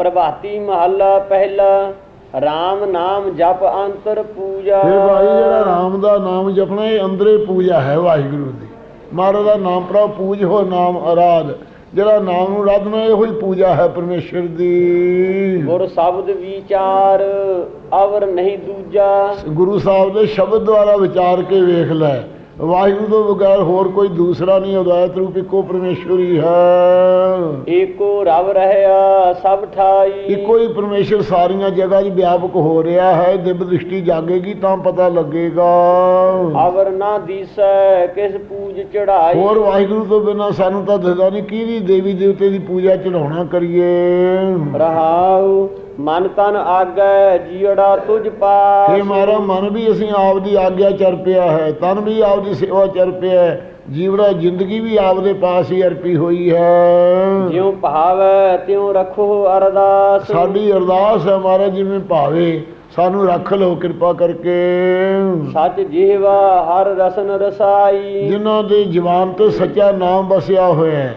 ਪ੍ਰਭਾਤੀ ਮਹੱਲਾ ਪਹਿਲਾ RAM ਨਾਮ ਜਪ ਅੰਤਰ ਪੂਜਾ। ਇਹ ਭਾਈ ਜਿਹੜਾ ਰਾਮ ਦਾ ਨਾਮ ਜਪਣਾ ਇਹ ਅੰਦਰੇ ਪੂਜਾ ਹੈ ਵਾਹਿਗੁਰੂ ਦੀ। ਮਹਾਰਾਜ ਦਾ ਨਾਮ ਪ੍ਰਭ ਪੂਜ ਹੋ ਨਾਮ ਅਰਾਧ। ਜਿਹੜਾ ਨਾਮ ਨੂੰ ਰਾਧਨਾ ਇਹੋ ਹੀ ਪੂਜਾ ਹੈ ਪਰਮੇਸ਼ਰ ਦੀ। ਗੁਰ ਸ਼ਬਦ ਵਿਚਾਰ ਅਵਰ ਨਹੀਂ ਦੂਜਾ। ਗੁਰੂ ਸਾਹਿਬ ਦੇ ਸ਼ਬਦ ਦੁਆਰਾ ਵਿਚਾਰ ਕੇ ਵੇਖ ਲੈ। ਵਾਹਿਗੁਰੂ ਤੋਂ ਬਗੈਰ ਹੋਰ ਕੋਈ ਦੂਸਰਾ ਨਹੀਂ ਉਦਾਇਤ ਰੂਪ ਇੱਕੋ ਪਰਮੇਸ਼ਵਰ ਹੀ। ਹੈ ਏਕੋ ਰਵ ਰਹਿਆ ਸਭ ਠਾਈ। ਇੱਕੋ ਹੀ ਪਰਮੇਸ਼ਰ ਸਾਰੀਆਂ ਜਗ੍ਹਾ 'ਚ ਵਿਆਪਕ ਹੋ ਰਿਹਾ ਹੈ ਦਿਵ ਦ੍ਰਿਸ਼ਟੀ ਜਾਗੇਗੀ ਤਾਂ ਪਤਾ ਲੱਗੇਗਾ। ਅਵਰ ਨਾ ਦੀਸੈ ਕਿਸ ਪੂਜ ਚੜਾਈ ਹੋਰ ਵਾਹਿਗੁਰੂ ਤੋਂ ਬਿਨਾ ਸਾਨੂੰ ਤਾਂ ਦਿਸਦਾ ਨਹੀਂ ਕਿਹਦੀ ਦੇਵੀ ਦੇਵਤੇ ਦੀ ਪੂਜਾ ਚੜਾਉਣਾ ਕਰੀਏ। ਰਹਾਉ ਮਨ ਤਨ ਆਗੈ ਜੀੜਾ ਤੁਝ ਪਾਸ। ਇਹ ਮਾਰਾ ਮਨ ਵੀ ਅਸੀਂ ਆਪ ਦੀ ਆਗਿਆ ਚਰ ਪਿਆ ਹੈ ਤਨ ਵੀ ਆਪ ਦੀ ਸੇਵਾ ਚਰ ਪਿਆ ਹੈ ਜੀਵੜਾ ਜ਼ਿੰਦਗੀ ਵੀ ਆਪ ਦੇ ਪਾਸ ਹੀ ਅਰਪੀ ਹੋਈ ਹੈ। ਜਿਉ ਭਾਵੈ ਤਿਉ ਰਖੋ ਅਰਦਾਸ। ਸਾਡੀ ਅਰਦਾਸ ਹੈ ਮਹਾਰਾਜ ਜਿਵੇਂ ਭਾਵੇ ਸਾਨੂੰ ਰੱਖ ਲਓ ਕਿਰਪਾ ਕਰਕੇ। ਸੱਚ ਜੀਵਾ ਹਰ ਰਸਨ ਰਸਾਈ। ਜਿਨ੍ਹਾਂ ਦੇ ਜਵਾਨ ਤੇ ਸੱਚਾ ਨਾਮ ਵਸਿਆ ਹੋਇਆ ਹੈ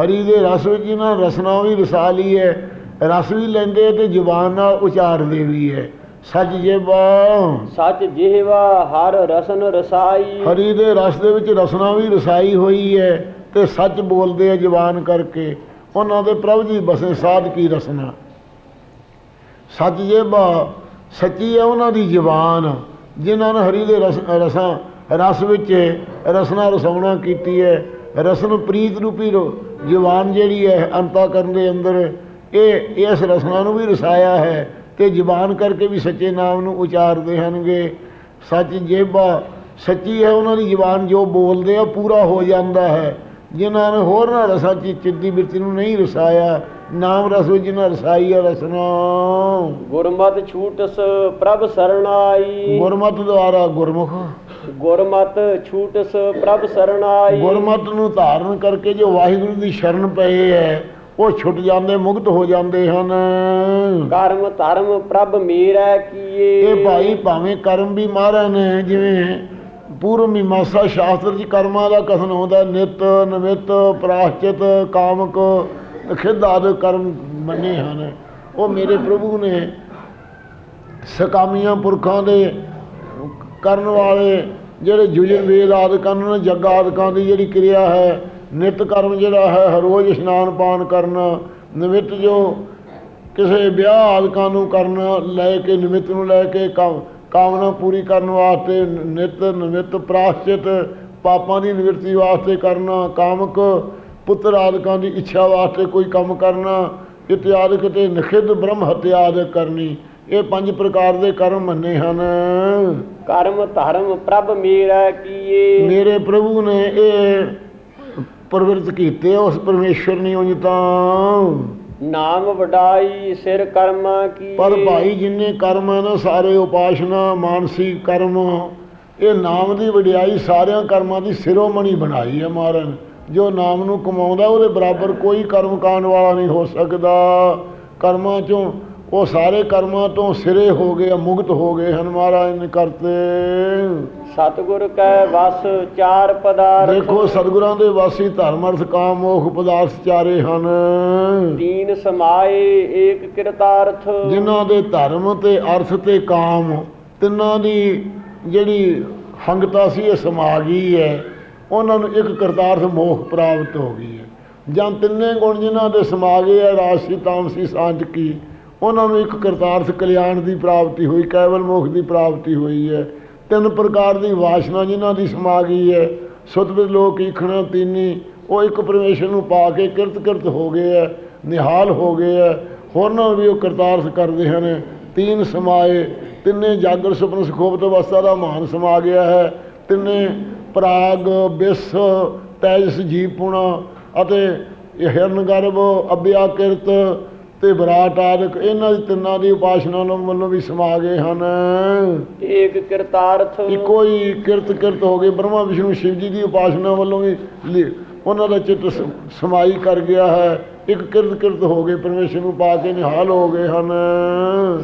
ਹਰੀ ਦੇ ਰਸ ਵਿੱਚ ਇਹਨਾਂ ਰਸਨਾ ਵੀ ਰਸਾ ਲਈ ਹੈ ਰਸ ਵੀ ਲੈਂਦੇ ਤੇ ਜ਼ੁਬਾਨ ਨਾਲ ਉਚਾਰਦੇ ਵੀ ਹੈ ਸੱਚ ਜੇਬਾ ਸੱਚ ਜੀਵਾ ਹਰ ਰਸਨ ਰਸਾਈ। ਹਰੀ ਦੇ ਰਸ ਦੇ ਵਿੱਚ ਰਸਨਾ ਵੀ ਰਸਾਈ ਹੋਈ ਹੈ ਤੇ ਸੱਚ ਬੋਲਦੇ ਆ ਜ਼ੁਬਾਨ ਕਰਕੇ। ਉਹਨਾਂ ਦੇ ਪ੍ਰਭੂ ਜੀ ਬਸੇ ਸਾਧ ਕੀ ਰਸਨਾ। ਸੱਚ ਜੇਬਾ ਸੱਚੀ ਹੈ ਉਹਨਾਂ ਦੀ ਜ਼ੁਬਾਨ ਜਿਨ੍ਹਾਂ ਨੇ ਹਰੀ ਦੇ ਰਸ ਰਸਾਂ ਰਸ ਵਿੱਚ ਰਸਨਾ ਰਸਾਉਣਾ ਕੀਤੀ ਹੈ ਰਸਨ ਪ੍ਰੀਤ ਰੂਪੀ ਰੋ- ਜ਼ੁਬਾਨ ਜਿਹੜੀ ਹੈ ਅੰਤਾ ਕਰਨ ਦੇ ਅੰਦਰ ਇਹ ਇਸ ਰਸਨਾ ਨੂੰ ਵੀ ਰਸਾਇਆ ਹੈ ਤੇ ਜ਼ੁਬਾਨ ਕਰਕੇ ਵੀ ਸੱਚੇ ਨਾਮ ਨੂੰ ਉਚਾਰਦੇ ਹਨਗੇ। ਸੱਚ ਜੇਬਾ ਸੱਚੀ ਹੈ ਉਹਨਾਂ ਦੀ ਜ਼ੁਬਾਨ ਜੋ ਬੋਲਦੇ ਆ ਪੂਰਾ ਹੋ ਜਾਂਦਾ ਹੈ। ਜਿਨ੍ਹਾਂ ਨੇ ਹੋਰ ਨਾ ਰਸਾਂ ਚ ਚਿੱਤੀ ਬਿਰਤੀ ਨੂੰ ਨਹੀਂ ਰਸਾਇਆ ਨਾਮ ਰਸ ਵਿੱਚ ਜਿਨ੍ਹਾਂ ਰਸਾਈ ਹੈ ਰਸਨਾ ਗੁਰਮਤ ਛੂਟਸ ਪ੍ਰਭ ਸਰਣਾਈ। ਗੁਰਮਤ ਦੁਆਰਾ ਗੁਰਮੁਖ। ਗੁਰਮਤ ਛੂਟਸ ਪ੍ਰਭ ਸਰਣਾਈ। ਗੁਰਮਤ ਨੂੰ ਧਾਰਨ ਕਰਕੇ ਜੋ ਵਾਹਿਗੁਰੂ ਦੀ ਸ਼ਰਨ ਪਏ ਹੈ ਉਹ ਛੁੱਟ ਜਾਂਦੇ ਮੁਕਤ ਹੋ ਜਾਂਦੇ ਹਨ। ਕਰਮ ਧਰਮ ਪ੍ਰਭ ਮੇਰਾ ਕੀਏ। ਇਹ ਭਾਈ ਭਾਵੇਂ ਕਰਮ ਵੀ ਮਾਰਾ ਨੇ ਜਿਵੇਂ ਪੂਰਵ ਮੀਮਾਂਸਾ ਸ਼ਾਸਤਰ ਚ ਕਰਮਾਂ ਦਾ ਕਥਨ ਆਉਂਦਾ ਨਿਤ ਨਮਿਤ ਪ੍ਰਾਸ਼ਚਿਤ ਕਾਮਕ ਖਿੱਦ ਆਦਿ ਕਰਮ ਮੰਨੇ ਹਨ। ਉਹ ਮੇਰੇ ਪ੍ਰਭੂ ਨੇ ਸਕਾਮੀਆਂ ਪੁਰਖਾਂ ਦੇ ਕਰਨ ਵਾਲੇ ਜਿਹੜੇ ਯੁਜਨ ਵੇਦ ਆਦਿਕਾਂ ਨੇ ਜੱਗ ਆਦਿਕਾਂ ਦੀ ਜਿਹੜੀ ਕਿਰਿਆ ਹੈ ਨਿਤ ਕਰਮ ਜਿਹੜਾ ਹੈ ਹਰ ਰੋਜ਼ ਇਸ਼ਨਾਨ ਪਾਨ ਕਰਨਾ ਨਿਮਿਤ ਜੋ ਕਿਸੇ ਵਿਆਹ ਆਦਿਕਾਂ ਨੂੰ ਕਰਨਾ ਲੈ ਕੇ ਨਿਮਿਤ ਨੂੰ ਲੈ ਕੇ ਕਾਮ- ਕਾਮਨਾ ਪੂਰੀ ਕਰਨ ਵਾਸਤੇ ਨਿਤ ਨਿਮਿਤ ਪ੍ਰਾਸ਼ਚਿਤ ਪਾਪਾਂ ਦੀ ਨਿਵਰਤੀ ਵਾਸਤੇ ਕਰਨਾ ਕਾਮਕ ਪੁੱਤਰ ਆਦਿਕਾਂ ਦੀ ਇੱਛਾ ਵਾਸਤੇ ਕੋਈ ਕੰਮ ਕਰਨਾ ਇਤਿਆਦਿ ਤੇ ਨਿਖਿਧ ਬ੍ਰਹਮ ਹੱਤਿਆ ਆਦਿ ਕਰਨੀ ਇਹ ਪੰਜ ਪ੍ਰਕਾਰ ਦੇ ਕਰਮ ਮੰਨੇ ਹਨ। ਕਰਮ ਧਰਮ ਪ੍ਰਭ ਮੇਰਾ ਕੀਏ। ਮੇਰੇ ਪ੍ਰਭੂ ਨੇ ਇਹ ਪ੍ਰਵਿਰਤ ਕੀਤੇ ਉਸ ਪਰਮੇਸ਼ਰ ਨੇ ਉਂਝ ਤਾਂ ਨਾਮ ਵਡਾਈ ਸਿਰ ਕਰਮਾ ਕੀ ਪਰ ਭਾਈ ਜਿੰਨੇ ਕਰਮ ਹਨ ਸਾਰੇ ਉਪਾਸ਼ਨਾ ਮਾਨਸਿਕ ਕਰਮ ਇਹ ਨਾਮ ਦੀ ਵਡਿਆਈ ਸਾਰਿਆਂ ਕਰਮਾਂ ਦੀ ਸਿਰੋਮਣੀ ਬਣਾਈ ਹੈ ਮਹਾਰਾਜ। ਜੋ ਨਾਮ ਨੂੰ ਕਮਾਉਂਦਾ ਉਹਦੇ ਬਰਾਬਰ ਕੋਈ ਕਰਮ ਕਾਂਡ ਵਾਲਾ ਨਹੀਂ ਹੋ ਸਕਦਾ ਕਰਮਾਂ ਚੋਂ ਉਹ ਸਾਰੇ ਕਰਮਾਂ ਤੋਂ ਸਿਰੇ ਹੋ ਗਏ ਮੁਕਤ ਹੋ ਗਏ ਹਨ ਮਹਾਰਾਜ ਨੇ ਕਰਤੇ। ਸਤਿਗੁਰ ਕੈ ਵਸ ਚਾਰ ਪਦਾਰਥ। ਦੇਖੋ ਸਤਿਗੁਰਾਂ ਦੇ ਵਾਸੀ ਧਰਮ ਅਰਥ ਕਾਮ ਮੋਖ ਪਦਾਰਥ ਚਾਰੇ ਹਨ। ਤੀਨ ਸਮਾਏ ਏਕ ਕਿਰਤਾਰਥ। ਜਿਨ੍ਹਾਂ ਦੇ ਧਰਮ ਤੇ ਅਰਥ ਤੇ ਕਾਮ ਤਿੰਨਾਂ ਦੀ ਜਿਹੜੀ ਹੰਗਤਾ ਸੀ ਇਹ ਸਮਾ ਗਈ ਹੈ। ਉਹਨਾਂ ਨੂੰ ਇੱਕ ਕਰਤਾਰਥ ਮੋਖ ਪ੍ਰਾਪਤ ਹੋ ਗਈ ਹੈ। ਜਾਂ ਤਿੰਨੇ ਗੁਣ ਜਿਨ੍ਹਾਂ ਦੇ ਸਮਾ ਗਏ ਹੈ ਰਾਜਸੀ ਤਾਮਸੀ ਸਾਂਝ ਕੀ। ਉਹਨਾਂ ਨੂੰ ਇੱਕ ਕਰਤਾਰਥ ਕਲਿਆਣ ਦੀ ਪ੍ਰਾਪਤੀ ਹੋਈ, ਕੈਵਲ ਮੋਖ ਦੀ ਪ੍ਰਾਪਤੀ ਹੋਈ ਹੈ। ਤਿੰਨ ਪ੍ਰਕਾਰ ਦੀ ਵਾਸ਼ਨਾ ਜਿਨ੍ਹਾਂ ਦੀ ਸਮਾ ਗਈ ਹੈ। ਸੁਤਵਿਦ ਲੋਕ ਈਖਣਾ ਤੀਨੀ, ਉਹ ਇੱਕ ਪਰਮੇਸ਼ਰ ਨੂੰ ਪਾ ਕੇ ਕਿਰਤ ਕਿਰਤ ਹੋ ਗਏ ਹੈ, ਨਿਹਾਲ ਹੋ ਗਏ ਹੈ। ਹੋਰਨਾਂ ਵੀ ਉਹ ਕਰਤਾਰਥ ਕਰਦੇ ਹਨ। ਤੀਨ ਸਮਾਏ, ਤਿੰਨੇ ਜਾਗਰ ਸੁਪਨ ਸੁਖੋਪਤ ਅਵਸਥਾ ਦਾ ਮਾਨ ਸਮਾ ਗਿਆ ਹੈ। ਤਿੰਨੇ ਪ੍ਰਾਗ, ਬਿਸ, ਤੈਜਸ ਜੀਵਪੁਣਾ ਅਤੇ ਇਹ ਹਿਰਨ ਗਰਭ ਅਭਿਆ ਕਿਰਤ ਤੇ ਵਿਰਾਟ ਆਦਿਕ ਇਹਨਾਂ ਦੀ ਤਿੰਨਾਂ ਦੀ ਉਪਾਸਨਾ ਨੂੰ ਵੱਲੋਂ ਵੀ ਸਮਾ ਗਏ ਹਨ। ਏਕ ਕਿਰਤਾਰਥ। ਇੱਕੋ ਹੀ ਕਿਰਤ ਕਿਰਤ ਹੋ ਗਏ। ਬ੍ਰਹਮਾ ਵਿਸ਼ਨੂੰ ਸ਼ਿਵ ਜੀ ਦੀ ਉਪਾਸਨਾ ਵੱਲੋਂ ਵੀ ਉਹਨਾਂ ਦਾ ਚਿੱਤ ਸਮਾਈ ਕਰ ਗਿਆ ਹੈ। ਇੱਕ ਕਿਰਤ ਕਿਰਤ ਹੋ ਗਏ। ਪਰਮੇਸ਼ਰ ਨੂੰ ਪਾ ਕੇ ਨਿਹਾਲ ਹੋ ਗਏ ਹਨ।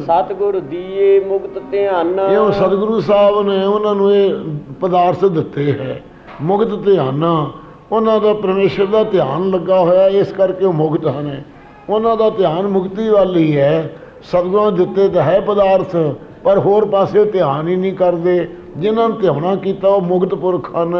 ਸਤਿਗੁਰ ਦੀਏ ਮੁਕਤ ਧਿਆਨ। ਇਹ ਸਤਿਗੁਰੂ ਸਾਹਿਬ ਨੇ ਉਹਨਾਂ ਨੂੰ ਇਹ ਪਦਾਰਥ ਦਿੱਤੇ ਹੈ। ਮੁਕਤ ਧਿਆਨ। ਉਹਨਾਂ ਦਾ ਪਰਮੇਸ਼ਰ ਦਾ ਧਿਆਨ ਲੱਗਾ ਹੋਇਆ। ਇਸ ਕਰਕੇ ਉਹ ਮੁਕਤ ਹਨ। ਉਹਨਾਂ ਦਾ ਧਿਆਨ ਮੁਕਤੀ ਵੱਲ ਹੀ ਹੈ। ਨੇ ਦਿੱਤੇ ਤਾਂ ਹੈ ਪਦਾਰਥ ਪਰ ਹੋਰ ਪਾਸੇ ਧਿਆਨ ਹੀ ਨਹੀਂ ਕਰਦੇ। ਜਿਨ੍ਹਾਂ ਨੂੰ ਧਿਆਉਣਾ ਕੀਤਾ ਉਹ ਮੁਕਤ ਪੁਰਖ ਹਨ।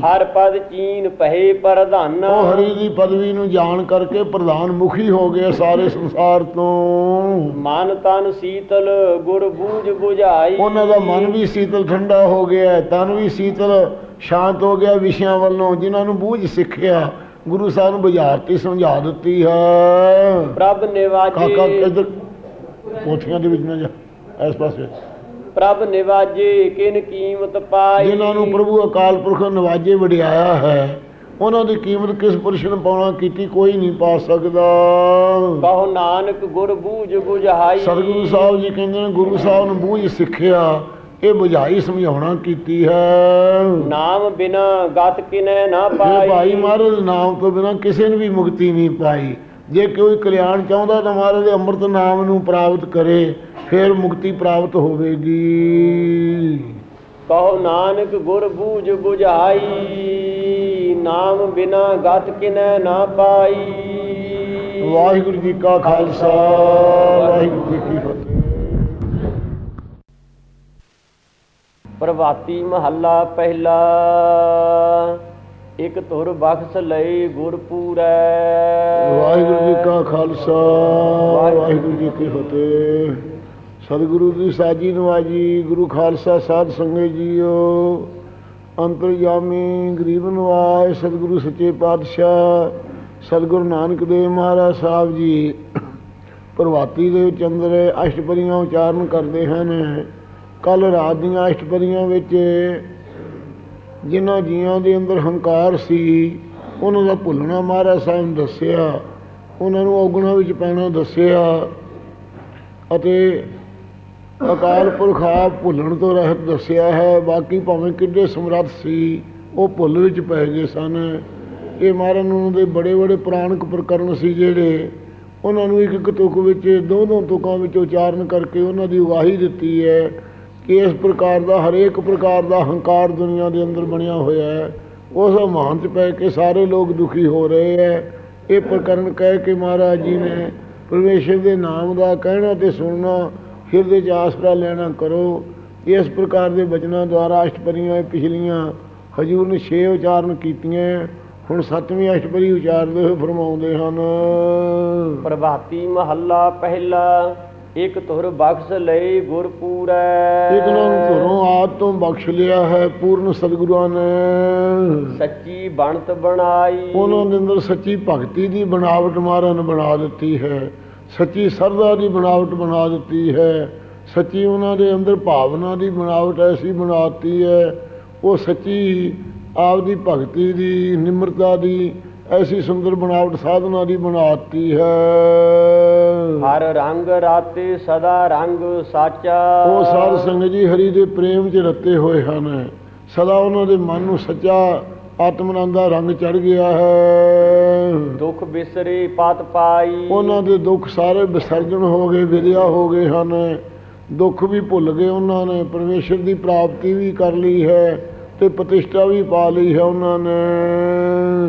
ਹਰ ਪਦ ਚੀਨ ਪਹਿ ਪ੍ਰਧਾਨ। ਉਹ ਹਰੀ ਦੀ ਪਦਵੀ ਨੂੰ ਜਾਣ ਕਰਕੇ ਪ੍ਰਧਾਨ ਮੁਖੀ ਹੋ ਗਏ ਸਾਰੇ ਸੰਸਾਰ ਤੋਂ। ਮਨ ਤਨ ਸੀਤਲ ਗੁਰ ਬੂਝ 부ਝਾਈ ਉਹਨਾਂ ਦਾ ਮਨ ਵੀ ਸੀਤਲ ਠੰਡਾ ਹੋ ਗਿਆ ਤਨ ਵੀ ਸੀਤਲ ਸ਼ਾਂਤ ਹੋ ਗਿਆ ਵਿਸ਼ਿਆਂ ਵੱਲੋਂ ਜਿਨ੍ਹਾਂ ਨੂੰ ਬੂਝ ਸਿੱਖਿਆ। ਗੁਰੂ ਸਾਹਿਬ ਨੂੰ ਬੁਝਾਰਤੀ ਸਮਝਾ ਦਿੱਤੀ ਹੈ। ਪ੍ਰਭ ਕਾਕਾ ਨਿਵਾਜੇ ਇੱਧਰ ਕੋਠੀਆਂ ਦੇ ਵਿੱਚ ਨਾ ਜਾ ਇਸ ਪਾਸੇ। ਪ੍ਰਭ ਨਿਵਾਜੇ ਕਿਨ ਕੀਮਤ ਪਾਈ? ਜਿਨ੍ਹਾਂ ਨੂੰ ਪ੍ਰਭੂ ਅਕਾਲ ਪੁਰਖ ਨਵਾਜੇ ਵਡਿਆਇਆ ਹੈ ਉਹਨਾਂ ਦੀ ਕੀਮਤ ਕਿਸ ਪੁਰਸ਼ ਨੇ ਪਾਉਣਾ ਕੀਤੀ ਕੋਈ ਨਹੀਂ ਪਾ ਸਕਦਾ। ਕਹੋ ਨਾਨਕ ਗੁਰ ਬੂਝ 부ਝਾਈ ਸਤਿਗੁਰੂ ਸਾਹਿਬ ਜੀ ਕਹਿੰਦੇ ਨੇ ਗੁਰੂ ਸਾਹਿਬ ਨੇ ਬੂਝ ਸਿੱਖਿਆ। ਇਹ ਬੁਝਾਈ ਸਮਝਾਉਣਾ ਕੀਤੀ ਹੈ। ਨਾਮ ਬਿਨਾ ਗਤ ਕਿਨੈ ਨਾ ਪਾਈ। ਭਾਈ ਮਹਾਰਾਜ ਨਾਮ ਤੋਂ ਬਿਨਾਂ ਕਿਸੇ ਨੇ ਵੀ ਮੁਕਤੀ ਨਹੀਂ ਪਾਈ। ਜੇ ਕੋਈ ਕਲਿਆਣ ਚਾਹੁੰਦਾ ਤਾਂ ਮਹਾਰਾਜ ਦੇ ਅੰਮ੍ਰਿਤ ਨਾਮ ਨੂੰ ਪ੍ਰਾਪਤ ਕਰੇ ਫਿਰ ਮੁਕਤੀ ਪ੍ਰਾਪਤ ਹੋਵੇਗੀ। ਕਹੋ ਨਾਨਕ ਗੁਰ ਬੂਝ 부ਝਾਈ ਨਾਮ ਬਿਨਾ ਗਤ ਕਿਨੈ ਨਾ ਪਾਈ। ਵਾਹਿਗੁਰੂ ਜੀ ਕਾ ਖਾਲਸਾ ਵਾਹਿਗੁਰੂ ਜੀ ਕੀ ਫਤਿਹ। ਪ੍ਰਭਾਤੀ ਮਹੱਲਾ ਪਹਿਲਾ। ਇਕ ਧੁਰ ਬਖਸ਼ ਲਈ ਗੁਰ ਪੂਰੈ। ਵਾਹਿਗੁਰੂ ਜੀ ਕਾ ਖਾਲਸਾ ਵਾਹਿਗੁਰੂ ਜੀ ਕੀ ਫਤਿਹ। ਸਤਿਗੁਰੂ ਦੀ ਸਾਜੀ ਨਵਾਜੀ ਗੁਰੂ ਖਾਲਸਾ ਸਾਧ ਸੰਗਤ ਜੀਓ। ਅੰਤਰਯਾਮੀ ਗਰੀਬ ਨਵਾਜ ਸਤਿਗੁਰੂ ਸੱਚੇ ਪਾਤਸ਼ਾਹ ਸਤਿਗੁਰੂ ਨਾਨਕ ਦੇਵ ਮਹਾਰਾਜ ਸਾਹਿਬ ਜੀ। ਪ੍ਰਭਾਤੀ ਦੇ ਵਿੱਚ ਅੰਦਰ ਅਸ਼ਟਪਦੀਆਂ ਉਚਾਰਨ ਕਰਦੇ ਹਨ। ਕੱਲ ਰਾਤ ਦੀਆਂ ਅਸ਼ਟਪਦੀਆਂ ਵਿੱਚ ਜਿਨ੍ਹਾਂ ਜੀਆਂ ਦੇ ਅੰਦਰ ਹੰਕਾਰ ਸੀ, ਉਹਨਾਂ ਦਾ ਭੁੱਲਣਾ ਮਹਾਰਾਜ ਸਾਹਿਬ ਨੇ ਦੱਸਿਆ, ਉਹਨਾਂ ਨੂੰ ਔਗਣਾ ਵਿੱਚ ਪੈਣਾ ਦੱਸਿਆ ਅਤੇ ਅਕਾਲ ਪੁਰਖ ਆਪ ਭੁੱਲਣ ਤੋਂ ਰਹਿਤ ਦੱਸਿਆ ਹੈ, ਬਾਕੀ ਭਾਵੇਂ ਕਿੱਡੇ ਸਮਰੱਥ ਸੀ, ਉਹ ਭੁੱਲ ਵਿੱਚ ਪੈ ਗਏ ਸਨ। ਇਹ ਮਹਾਰਾਜ ਉਹਨਾਂ ਦੇ ਬੜੇ ਬੜੇ ਪੁਰਾਣਕ ਪ੍ਰਕਰਨ ਸੀ ਜਿਹੜੇ ਉਹਨਾਂ ਨੂੰ ਇੱਕ ਇੱਕ ਤੁਕ ਵਿੱਚ, ਦੋ ਦੋ ਤੁਕਾਂ ਵਿੱਚ ਉਚਾਰਨ ਕਰਕੇ ਉਹਨਾਂ ਦੀ ਉਗਾਹੀ ਦਿੱਤੀ ਹੈ। ਇਸ ਪ੍ਰਕਾਰ ਦਾ ਹਰੇਕ ਪ੍ਰਕਾਰ ਦਾ ਹੰਕਾਰ ਦੁਨੀਆ ਦੇ ਅੰਦਰ ਬਣਿਆ ਹੋਇਆ ਹੈ। ਉਸ ਮਾਨ ਚ ਪੈ ਕੇ ਸਾਰੇ ਲੋਕ ਦੁਖੀ ਹੋ ਰਹੇ ਹੈ। ਇਹ ਪ੍ਰਕਰਨ ਕਹਿ ਕੇ ਮਹਾਰਾਜ ਜੀ ਨੇ ਪਰਮੇਸ਼ਰ ਦੇ ਨਾਮ ਦਾ ਕਹਿਣਾ ਤੇ ਸੁਣਨਾ, ਹਿਰਦੇ ਚ ਆਸਰਾ ਲੈਣਾ ਕਰੋ। ਇਸ ਪ੍ਰਕਾਰ ਦੇ ਬਚਨਾਂ ਦੁਆਰਾ ਅਸ਼ਟਪਰੀਆਂ ਪਿਛਲੀਆਂ ਹਜੂਰ ਨੇ ਛੇ ਉਚਾਰਨ ਕੀਤੀਆਂ ਹੁਣ ਸੱਤਵੀਂ ਅਸ਼ਟਪਰੀ ਉਚਾਰਦੇ ਹੋਏ ਫਰਮਾਉਂਦੇ ਹਨ। ਪ੍ਰਭਾਤੀ ਮਹੱਲਾ ਪਹਿਲਾ। ਇਕ ਧੁਰ ਬਖਸ਼ ਲਈ ਗੁਰ ਪੂਰੈ। ਇਹਨਾਂ ਨੂੰ ਘਰੋਂ ਆਦ ਤੋਂ ਬਖਸ਼ ਲਿਆ ਹੈ ਪੂਰਨ ਸਤਿਗੁਰਾਂ ਨੇ। ਸੱਚੀ ਬਣਤ ਬਣਾਈ। ਉਹਨਾਂ ਦੇ ਅੰਦਰ ਸੱਚੀ ਭਗਤੀ ਦੀ ਬਣਾਵਟ ਮਹਾਰਾਜ ਨੇ ਬਣਾ ਦਿੱਤੀ ਹੈ। ਸੱਚੀ ਸਰਦਾ ਦੀ ਬਣਾਵਟ ਬਣਾ ਦਿੱਤੀ ਹੈ। ਸੱਚੀ ਉਹਨਾਂ ਦੇ ਅੰਦਰ ਭਾਵਨਾ ਦੀ ਬਣਾਵਟ ਐਸੀ ਬਣਾਤੀ ਹੈ। ਉਹ ਸੱਚੀ ਆਪਦੀ ਭਗਤੀ ਦੀ ਨਿਮਰਤਾ ਦੀ ਐਸੀ ਸੁੰਦਰ ਬਣਾਵਟ ਸਾਧਨਾ ਦੀ ਬਣਾਤੀ ਹੈ। ਹਰ ਰੰਗ ਰਾਤੇ ਸਦਾ ਰੰਗ ਸਾਚਾ। ਉਹ ਸਾਧ ਸੰਗਤ ਜੀ ਹਰੀ ਦੇ ਪ੍ਰੇਮ 'ਚ ਰੱਤੇ ਹੋਏ ਹਨ। ਸਦਾ ਉਹਨਾਂ ਦੇ ਮਨ ਨੂੰ ਸੱਚਾ ਆਤਮਨੰਦ ਦਾ ਰੰਗ ਚੜ ਗਿਆ ਹੈ। ਦੁਖ ਬਿਸਰੇ ਪਤ ਪਾਈ। ਉਹਨਾਂ ਦੇ ਦੁੱਖ ਸਾਰੇ ਵਿਸਰਜਣ ਹੋ ਗਏ ਵਿਦਿਆ ਹੋ ਗਏ ਹਨ। ਦੁੱਖ ਵੀ ਭੁੱਲ ਗਏ ਉਹਨਾਂ ਨੇ। ਪਰਮੇਸ਼ਰ ਦੀ ਪ੍ਰਾਪਤੀ ਵੀ ਕਰ ਲਈ ਹੈ। ਤੇ ਪ੍ਰਤਿਸ਼ਠਾ ਵੀ ਪਾ ਲਈ ਹੈ ਉਹਨਾਂ ਨੇ।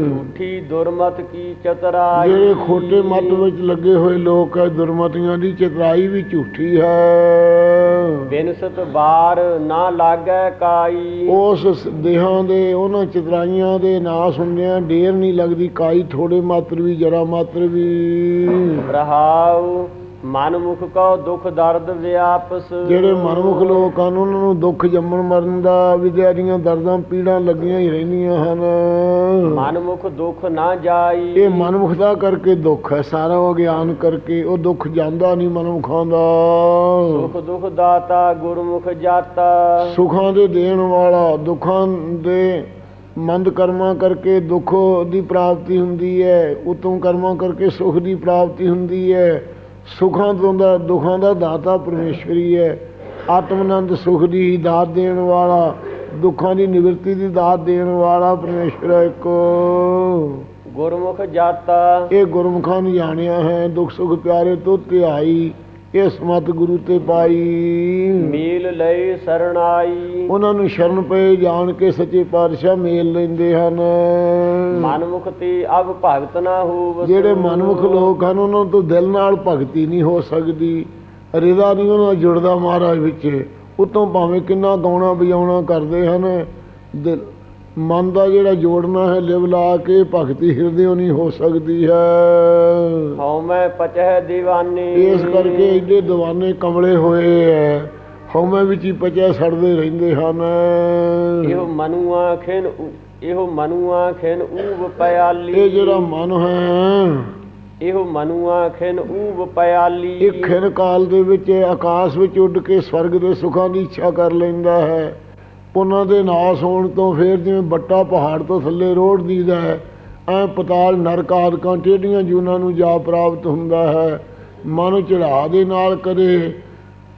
ਝੂਠੀ ਦੁਰਮਤ ਕੀ ਚਤਰਾਈ? ਜਿਹੜੇ ਖੋਟੇ ਮਤ ਵਿੱਚ ਲੱਗੇ ਹੋਏ ਲੋਕ ਹੈ ਦੁਰਮਤੀਆਂ ਦੀ ਚਤਰਾਈ ਵੀ ਝੂਠੀ ਹੈ। ਬਿਨਸਤ ਬਾਰ ਨਾ ਲਾਗੈ ਕਾਈ। ਉਸ ਦੇਹਾਂ ਦੇ ਉਹਨਾਂ ਚਤਰਾਈਆਂ ਦੇ ਨਾਸ ਹੁੰਦਿਆਂ ਢੇਰ ਨਹੀਂ ਲੱਗਦੀ ਕਾਈ ਥੋੜੇ ਮਾਤਰ ਵੀ ਜਰਾ ਮਾਤਰ ਵੀ। ਰਹਾਉ ਮਨ ਮੁਖ ਕੋ ਦੁਖ ਦਰਦ ਵਿਆਪਸ। ਜਿਹੜੇ ਮਨਮੁਖ ਲੋਕ ਹਨ ਉਹਨਾਂ ਨੂੰ ਦੁੱਖ ਜੰਮਣ ਮਰਨ ਦਾ ਵਿਦਿਆ ਦੀਆਂ ਦਰਦਾਂ ਪੀੜਾਂ ਲੱਗੀਆਂ ਹੀ ਰਹਿੰਦੀਆਂ ਹਨ। ਮਨ ਮੁਖ ਦੁਖ ਨਾ ਜਾਈ। ਇਹ ਮਨਮੁਖਤਾ ਕਰਕੇ ਦੁੱਖ ਹੈ। ਸਾਰਾ ਉਹ ਗਿਆਨ ਕਰਕੇ ਉਹ ਦੁੱਖ ਜਾਂਦਾ ਨਹੀਂ ਮਨਮੁਖਾਂ ਦਾ। ਸੁਖ ਦੁਖ ਦਾਤਾ ਗੁਰਮੁਖ ਜਾਤਾ। ਸੁਖਾਂ ਦੇ ਦੇਣ ਵਾਲਾ ਦੁੱਖਾਂ ਦੇ ਮੰਦ ਕਰਮਾਂ ਕਰਕੇ ਦੁੱਖ ਦੀ ਪ੍ਰਾਪਤੀ ਹੁੰਦੀ ਹੈ। ਉਤਮ ਕਰਮਾਂ ਕਰਕੇ ਸੁਖ ਦੀ ਪ੍ਰਾਪਤੀ ਹੁੰਦੀ ਹੈ। ਸੁਖਾਂ ਤੋਂ ਦਾ ਦੁੱਖਾਂ ਦਾ ਦਾਤਾ ਪਰਮੇਸ਼ਵਰੀ ਹੈ। ਆਤਮਨੰਦ ਸੁਖ ਦੀ ਦਾਤ ਦੇਣ ਵਾਲਾ ਦੁੱਖਾਂ ਦੀ ਨਿਵਰਤੀ ਦੀ ਦਾਤ ਦੇਣ ਵਾਲਾ ਪਰਮੇਸ਼ਵਰ ਹੈ ਇੱਕ। ਗੁਰਮੁਖ ਜਾਤਾ। ਇਹ ਗੁਰਮੁਖਾਂ ਨੂੰ ਜਾਣਿਆ ਹੈ ਦੁੱਖ ਸੁਖ ਪਿਆਰੇ ਤੋਂ ਧਿਆਈ। ਇਸ ਮਤ ਗੁਰੂ ਤੇ ਪਾਈ। ਮੇਲ ਲਏ ਸਰਣਾਈ ਉਹਨਾਂ ਨੂੰ ਸ਼ਰਨ ਪਏ ਜਾਣ ਕੇ ਸੱਚੇ ਪਾਤਸ਼ਾਹ ਮੇਲ ਲੈਂਦੇ ਹਨ। ਮਨਮੁਖ ਤੇ ਅਬ ਭਗਤ ਨਾ ਹੋਵਸ। ਜਿਹੜੇ ਮਨਮੁਖ ਲੋਕ ਹਨ ਉਹਨਾਂ ਤੋਂ ਦਿਲ ਨਾਲ ਭਗਤੀ ਨਹੀਂ ਹੋ ਸਕਦੀ। ਰਿਦਾ ਨਹੀਂ ਉਹਨਾਂ ਨਾਲ ਜੁੜਦਾ ਮਹਾਰਾਜ ਵਿੱਚ। ਉਤੋਂ ਭਾਵੇਂ ਕਿੰਨਾ ਗਾਉਣਾ ਵਜਾਉਣਾ ਕਰਦੇ ਹਨ ਦਿਲ ਮਨ ਦਾ ਜਿਹੜਾ ਜੋੜਨਾ ਹੈ ਲਿਵ ਲਾ ਕੇ ਭਗਤੀ ਹਿਰਦਿਓਂ ਨਹੀਂ ਹੋ ਸਕਦੀ ਹੈ। ਹਉ ਮੈਂ ਪਚਹਿ ਦੀਵਾਨੇ। ਇਸ ਕਰਕੇ ਇਹਦੇ ਦੀਵਾਨੇ ਕਮਲੇ ਹੋਏ ਐ। ਹਉਮੈ ਵਿੱਚ ਹੀ ਪਚਿਆ ਸੜਦੇ ਰਹਿੰਦੇ ਹਨ। ਇਹੋ ਮਨੁਆ ਖਿਨ ਊ- ਇਹੋ ਮਨੁਆ ਖਿਨ ਊਬ ਪਿਆਲੀ। ਇਹ ਜਿਹੜਾ ਮਨ ਹੈ ਇਹੋ ਮਨੁਆ ਖਿਨ ਊਬ ਪਿਆਲੀ। ਇਹ ਖਿਰ ਕਾਲ ਦੇ ਵਿੱਚ ਆਕਾਸ਼ ਵਿੱਚ ਉੱਡ ਕੇ ਸਵਰਗ ਦੇ ਸੁੱਖਾਂ ਦੀ ਇੱਛਾ ਕਰ ਲੈਂਦਾ ਹੈ। ਉਹਨਾਂ ਦੇ ਨਾਸ ਹੋਣ ਤੋਂ ਫਿਰ ਜਿਵੇਂ ਬੱਟਾ ਪਹਾੜ ਤੋਂ ਥੱਲੇ ਰੋੜ ਦੀਦਾ ਹੈ, ਐ ਪਤਾਲ ਨਰਕ ਆਦਿਕਾਂ ਟੇਢੀਆਂ ਜੂਨਾਂ ਨੂੰ ਜਾ ਪ੍ਰਾਪਤ ਹੁੰਦਾ ਹੈ। ਮਨ ਚੜਾ ਦੇ ਨਾਲ ਕਦੇ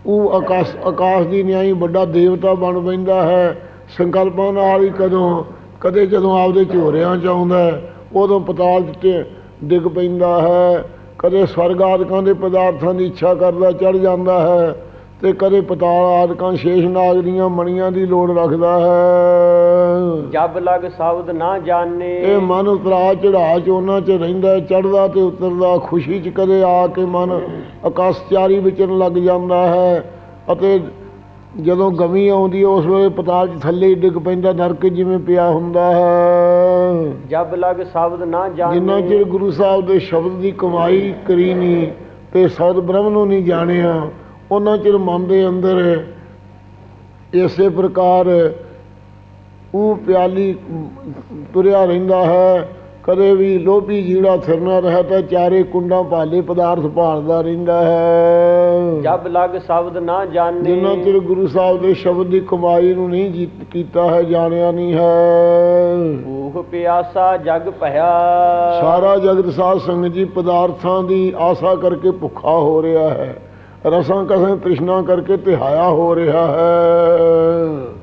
ਉਹ ਆਕਾਸ਼ ਆਕਾਸ਼ ਦੀ ਨਿਆਈ ਵੱਡਾ ਦੇਵਤਾ ਬਣ ਪੈਂਦਾ ਹੈ। ਸੰਕਲਪਾਂ ਨਾਲ ਹੀ ਕਦੋਂ ਕਦੇ ਜਦੋਂ ਆਪਦੇ ਝੋਰਿਆਂ ਚ ਆਉਂਦਾ ਉਦੋਂ ਪਤਾਲ ਚ ਡਿੱਗ ਪੈਂਦਾ ਹੈ। ਕਦੇ ਸਵਰਗ ਆਦਿਕਾਂ ਦੇ ਪਦਾਰਥਾਂ ਦੀ ਇੱਛਾ ਕਰਦਾ ਚੜ ਜਾਂਦਾ ਹੈ। ਤੇ ਕਦੇ ਪਤਾਲ ਆਦਿਕਾਂ ਸ਼ੇਸ਼ ਨਾਗ ਦੀਆਂ ਮਣੀਆਂ ਦੀ ਲੋੜ ਰੱਖਦਾ ਹੈ। ਜਬ ਲਗ ਸ਼ਬਦ ਨਾ ਜਾਣੇ। ਇਹ ਮਨ ਉਤਰਾ ਚੜਾ ਚ ਉਹਨਾਂ ਚ ਰਹਿੰਦਾ ਚੜਦਾ ਤੇ ਉਤਰਦਾ ਖੁਸ਼ੀ ਚ ਕਦੇ ਆ ਕੇ ਮਨ ਆਕਾਸ਼ਚਾਰੀ ਵਿਚਰਨ ਲੱਗ ਜਾਂਦਾ ਹੈ ਅਤੇ ਜਦੋਂ ਗਮੀ ਆਉਂਦੀ ਹੈ ਉਸ ਵੇਲੇ ਪਤਾਲ ਚ ਥੱਲੇ ਹੀ ਡਿੱਗ ਪੈਂਦਾ ਨਰਕ ਜਿਵੇਂ ਪਿਆ ਹੁੰਦਾ ਹੈ। ਜਬ ਲਗ ਸ਼ਬਦ ਨਾ ਜਾਣੇ। ਜਿੰਨਾ ਚਿਰ ਗੁਰੂ ਸਾਹਿਬ ਦੇ ਸ਼ਬਦ ਦੀ ਕਮਾਈ ਕਰੀ ਨਹੀਂ ਤੇ ਸਦ ਬ੍ਰਹਮ ਨੂੰ ਨਹੀਂ ਜਾਣਿਆ ਉਹਨਾਂ ਚਿਰ ਮਨ ਦੇ ਅੰਦਰ ਇਸੇ ਪ੍ਰਕਾਰ ਉਹ ਪਿਆਲੀ ਤੁਰਿਆ ਰਹਿੰਦਾ ਹੈ। ਕਦੇ ਵੀ ਲੋਭੀ ਜੀੜਾ ਫਿਰਨਾ ਰਹੇ ਤਾਂ ਚਾਰੇ ਕੁੰਡਾਂ ਭਾਲੇ ਪਦਾਰਥ ਭਾਲਦਾ ਰਹਿੰਦਾ ਹੈ। ਜਬ ਲਗ ਸ਼ਬਦ ਨਾ ਜਾਣੇ। ਜਿੰਨਾ ਚਿਰ ਗੁਰੂ ਸਾਹਿਬ ਦੇ ਸ਼ਬਦ ਦੀ ਕਮਾਈ ਨੂੰ ਨਹੀਂ ਜੀਤ ਕੀਤਾ ਹੈ ਜਾਣਿਆ ਨਹੀਂ ਹੈ। ਭੂਖ ਪਿਆਸਾ ਜਗ ਭਇਆ। ਸਾਰਾ ਜਗਤ ਸਾਧ ਸੰਗਤ ਜੀ ਪਦਾਰਥਾਂ ਦੀ ਆਸਾ ਕਰਕੇ ਭੁੱਖਾ ਹੋ ਰਿਹਾ ਹੈ। ਰਸਾਂ ਕਸਾਂ ਤ੍ਰਿਸ਼ਨਾ ਕਰਕੇ ਤਿਹਾਇਆ ਹੋ ਰਿਹਾ ਹੈ।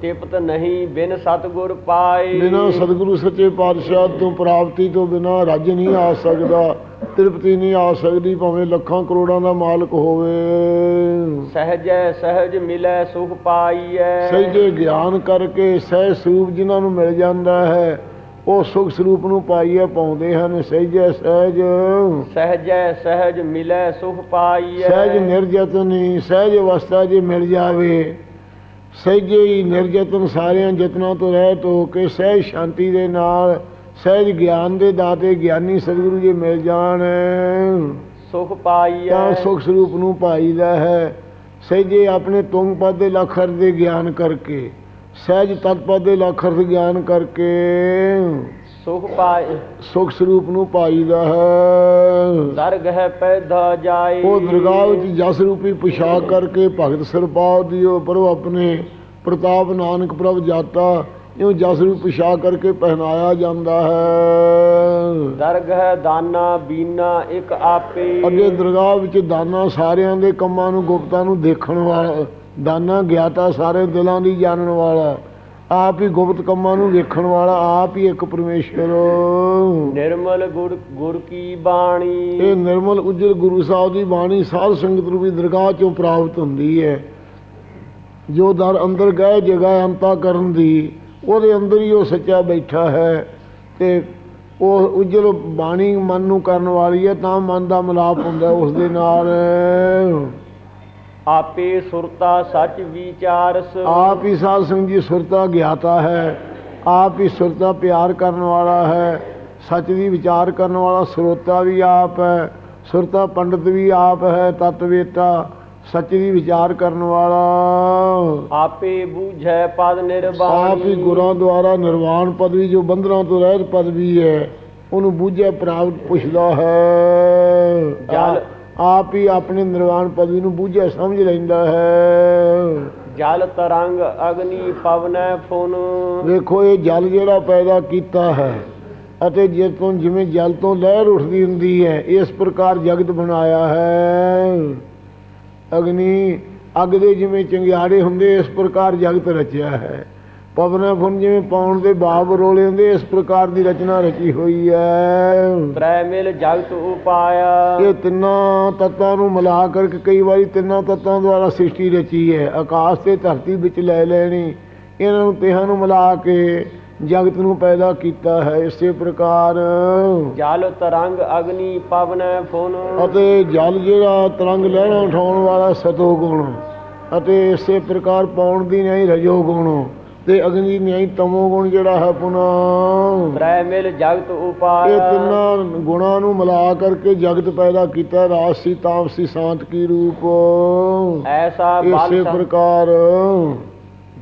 ਤਿਪਤ ਨਹੀਂ ਬਿਨ ਸਤਗੁਰ ਪਾਏ। ਬਿਨਾਂ ਸਤਿਗੁਰੂ ਸੱਚੇ ਪਾਤਸ਼ਾਹ ਤੋਂ ਪ੍ਰਾਪਤੀ ਤੋਂ ਬਿਨਾਂ ਰੱਜ ਨਹੀਂ ਆ ਸਕਦਾ ਤ੍ਰਿਪਤੀ ਨਹੀਂ ਆ ਸਕਦੀ ਭਾਵੇਂ ਲੱਖਾਂ ਕਰੋੜਾਂ ਦਾ ਮਾਲਕ ਹੋਵੇ। ਸਹਜੈ ਸਹਜ ਮਿਲੈ ਸੁਖ ਪਾਈਐ। ਸਹਿਜੇ ਗਿਆਨ ਕਰਕੇ ਸਹਿ ਸਰੂਪ ਜਿਨ੍ਹਾਂ ਨੂੰ ਮਿਲ ਜਾਂਦਾ ਹੈ ਉਹ ਸੁਖ ਸਰੂਪ ਨੂੰ ਪਾਈਏ ਪਾਉਂਦੇ ਹਨ ਸਹਿਜੇ ਸਹਿਜ। ਸਹਜੈ ਸਹਜ ਮਿਲੈ ਸੁਖ ਪਾਈਐ। ਸਹਿਜ ਨਿਰਜਤਨੀ ਸਹਿਜ ਅਵਸਥਾ ਜੇ ਮਿਲ ਜਾਵੇ। ਸਹਿਜੇ ਹੀ ਨਿਰਜਤਨ ਸਾਰਿਆਂ ਯਤਨਾਂ ਤੋਂ ਰਹਿਤ ਹੋ ਕੇ ਸਹਿਜ ਸ਼ਾਂਤੀ ਦੇ ਨਾਲ ਸਹਿਜ ਗਿਆਨ ਦੇ ਦਾਤੇ ਗਿਆਨੀ ਸਤਿਗੁਰੂ ਜੀ ਮਿਲ ਜਾਣ। ਸੁਖ ਪਾਈਐ। ਤਾਂ ਸੁਖ ਸਰੂਪ ਨੂੰ ਪਾਈਦਾ ਹੈ। ਸਹਿਜੇ ਆਪਣੇ ਤੁੰਗ ਪਦ ਦੇ ਲਖਰ ਦੇ ਗਿਆਨ ਕਰਕੇ। ਸਹਿਜ ਤਤ ਪਦ ਦੇ ਲਖਰ ਦੇ ਗਿਆਨ ਕਰਕੇ ਸੁਖ ਪਾਈ ਸੁਖ ਸਰੂਪ ਨੂੰ ਪਾਈਦਾ ਹੈ। ਦਰਗਹਿ ਪੈਦਾ ਜਾਏ। ਉਹ ਦਰਗਾਹ ਵਿੱਚ ਜਸ ਰੂਪੀ ਪੁਸ਼ਾਕ ਕਰਕੇ ਭਗਤ ਸਰਪਾਉ ਦਿਓ ਪ੍ਰਭ ਆਪਣੇ ਪ੍ਰਤਾਪ ਨਾਨਕ ਪ੍ਰਭ ਜਾਤਾ ਇਉਂ ਜਸ ਰੂਪੀ ਪੁਸ਼ਾਕ ਕਰਕੇ ਪਹਿਨਾਇਆ ਜਾਂਦਾ ਹੈ। ਦਰਗਹਿ ਦਾਨਾ ਬੀਨਾ ਇੱਕ ਆਪੇ। ਅੱਗੇ ਦਰਗਾਹ ਵਿੱਚ ਦਾਨਾ ਸਾਰਿਆਂ ਦੇ ਕੰਮਾਂ ਨੂੰ ਗੁਪਤਾਂ ਨੂੰ ਦੇਖਣ ਵਾਲਾ ਦਾਨਾ ਗਿਆਤਾ ਸਾਰੇ ਦਿਲਾਂ ਦੀ ਜਾਣਨ ਵਾਲਾ। ਆਪ ਹੀ ਗੁਪਤ ਕੰਮਾਂ ਨੂੰ ਵੇਖਣ ਵਾਲਾ ਆਪ ਹੀ ਇੱਕ ਪਰਮੇਸ਼ਰ। ਨਿਰਮਲ ਗੁਰ ਗੁਰ ਕੀ ਬਾਣੀ? ਇਹ ਨਿਰਮਲ ਉਜਲ ਗੁਰੂ ਸਾਹਿਬ ਦੀ ਬਾਣੀ ਸਾਧ ਸੰਗਤ ਰੂਪੀ ਦਰਗਾਹ ਚੋਂ ਪ੍ਰਾਪਤ ਹੁੰਦੀ ਹੈ। ਜੋ ਦਰ ਅੰਦਰ ਗਏ ਜਗ੍ਹਾ ਅੰਤਾ ਕਰਨ ਦੀ ਉਹਦੇ ਅੰਦਰ ਹੀ ਉਹ ਸੱਚਾ ਬੈਠਾ ਹੈ ਤੇ ਉਹ ਉਜਲ ਬਾਣੀ ਮਨ ਨੂੰ ਕਰਨ ਵਾਲੀ ਹੈ ਤਾਂ ਮਨ ਦਾ ਮਿਲਾਪ ਹੁੰਦਾ ਉਸ ਦੇ ਨਾਲ। ਆਪੇ ਸੁਰਤਾ ਸੱਚ ਵਿਚਾਰਸ। ਆਪ ਹੀ ਸਾਧ ਸੰਗਤ ਜੀ ਸੁਰਤਾ ਗਿਆਤਾ ਹੈ। ਆਪ ਹੀ ਸੁਰਤਾ ਪਿਆਰ ਕਰਨ ਵਾਲਾ ਹੈ। ਸੱਚ ਦੀ ਵਿਚਾਰ ਕਰਨ ਵਾਲਾ ਸਰੋਤਾ ਵੀ ਆਪ ਹੈ। ਸੁਰਤਾ ਪੰਡਤ ਵੀ ਆਪ ਹੈ ਤਤਵੇਤਾ ਸੱਚ ਦੀ ਵਿਚਾਰ ਕਰਨ ਵਾਲਾ। ਆਪੇ ਬੂਝੈ ਪਦ ਨਿਰਵਾਣੀ। ਆਪ ਹੀ ਗੁਰਾਂ ਦੁਆਰਾ ਨਿਰਵਾਣ ਪਦਵੀ ਜੋ ਬੰਧਨਾਂ ਤੋਂ ਰਹਿਤ ਪਦਵੀ ਹੈ ਉਹਨੂੰ ਬੂਝੇ ਪ੍ਰਾਪਤ ਪੁੱਛਦਾ ਹੈ। ਜਲ- ਆਪ ਹੀ ਆਪਣੇ ਨਿਰਵਾਣ ਪਦਵੀ ਨੂੰ ਬੂਝੇ ਸਮਝ ਲੈਂਦਾ ਹੈ। ਜਲ ਤਰੰਗ ਅਗਨੀ ਪਵਨੈ ਫੁਨ। ਵੇਖੋ ਇਹ ਜਲ ਜਿਹੜਾ ਪੈਦਾ ਕੀਤਾ ਹੈ ਅਤੇ ਜਿਸ ਤੋਂ ਜਿਵੇਂ ਜਲ ਤੋਂ ਲਹਿਰ ਉੱਠਦੀ ਹੁੰਦੀ ਹੈ ਇਸ ਪ੍ਰਕਾਰ ਜਗਤ ਬਣਾਇਆ ਹੈ। ਅਗਨੀ ਅੱਗ ਦੇ ਜਿਵੇਂ ਚੰਗਿਆੜੇ ਹੁੰਦੇ ਇਸ ਪ੍ਰਕਾਰ ਜਗਤ ਰਚਿਆ ਹੈ। ਪਵਨਾ ਫੁਨ ਜਿਵੇਂ ਪਾਉਣ ਦੇ ਬਾਬ ਰੋਲੇ ਹੁੰਦੇ ਇਸ ਪ੍ਰਕਾਰ ਦੀ ਰਚਨਾ ਰਚੀ ਹੋਈ ਹੈ ਤ੍ਰੈ ਮਿਲ ਜਗਤ ਉਪਾਇਆ। ਇਹ ਤਿੰਨਾਂ ਤੱਤਾਂ ਨੂੰ ਮਿਲਾ ਕਰਕੇ ਕਈ ਵਾਰੀ ਤਿੰਨਾਂ ਤੱਤਾਂ ਦੁਆਰਾ ਸ੍ਰਿਸ਼ਟੀ ਰਚੀ ਹੈ ਆਕਾਸ਼ ਤੇ ਧਰਤੀ ਵਿੱਚ ਲੈ ਲੈਣੀ ਇਹਨਾਂ ਨੂੰ ਤਿਹਾਂ ਨੂੰ ਮਿਲਾ ਕੇ ਜਗਤ ਨੂੰ ਪੈਦਾ ਕੀਤਾ ਹੈ ਇਸੇ ਪ੍ਰਕਾਰ। ਜਲ ਤਰੰਗ ਅਗਨੀ ਪਵਨ ਫੁਨ ਅਤੇ ਜਲ ਜਿਹੜਾ ਤਰੰਗ ਲਹਿਣਾ ਉਠਾਉਣ ਵਾਲਾ ਸਤੋ ਗੁਣ ਅਤੇ ਇਸੇ ਪ੍ਰਕਾਰ ਪਾਉਣ ਦੀ ਨਹੀਂ ਰਜੋ ਗੁਣ ਤੇ ਅਗਨੀ ਨਹੀਂ ਤਮੋ ਗੁਣ ਜਿਹੜਾ ਹੈ ਪੁਨਾ। ਤ੍ਰੈ ਮਿਲ ਜਗਤ ਇਹ ਉਪਾਇਆ ਤਿੰਨਾਂ ਗੁਣਾਂ ਨੂੰ ਮਿਲਾ ਕਰਕੇ ਜਗਤ ਪੈਦਾ ਕੀਤਾ ਰਾਸੀ ਤਾਮਸੀ ਸ਼ਾਂਤ ਕੀ ਰੂਪ। ਐਸਾ ਇਸੇ ਪ੍ਰਕਾਰ